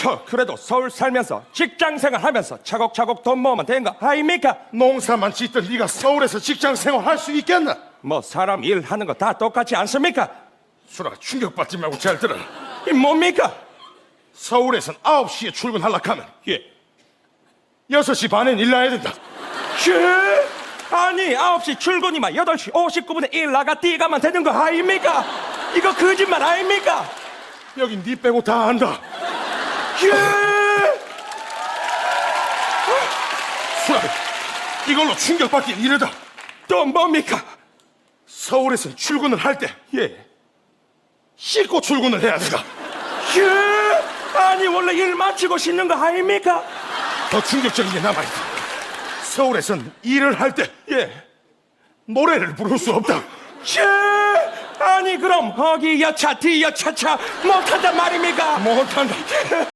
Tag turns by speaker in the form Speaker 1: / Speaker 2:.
Speaker 1: 저 그래도 서울 살면서 직장 생활하면서 차곡차곡 돈 모으면 되는 거 아닙니까?
Speaker 2: 농사만 짓던 네가 서울에서 직장 생활할 수 있겠나?
Speaker 1: 뭐 사람 일하는 거 다 똑같지 않습니까?
Speaker 2: 수라가 충격받지 말고 잘 들어.
Speaker 1: 이 뭡니까?
Speaker 2: 서울에선 9시에 출근하려고 하면
Speaker 1: 예.
Speaker 2: 6시 반엔 일 나야 된다.
Speaker 1: 예? 아니 9시 출근이면 8시 59분에 일 나가 뛰가면 되는 거 아닙니까? 이거 거짓말 아닙니까?
Speaker 2: 여긴 네 빼고 다 안다.
Speaker 1: 예?
Speaker 2: 수라, 이걸로 충격받긴 이르다.
Speaker 1: 또 뭡니까?
Speaker 2: 서울에선 출근을 할 때
Speaker 1: 예.
Speaker 2: 씻고 출근을 해야 된다.
Speaker 1: 예? 아니 원래 일 마치고 씻는 거 아닙니까?
Speaker 2: 더 충격적인 게 남아있다. 서울에선 일을 할 때
Speaker 1: 예.
Speaker 2: 노래를 부를 수 없다.
Speaker 1: 예? 아니 그럼 허기 여차 뒤 여차차 못한단 말입니까?
Speaker 2: 못한다.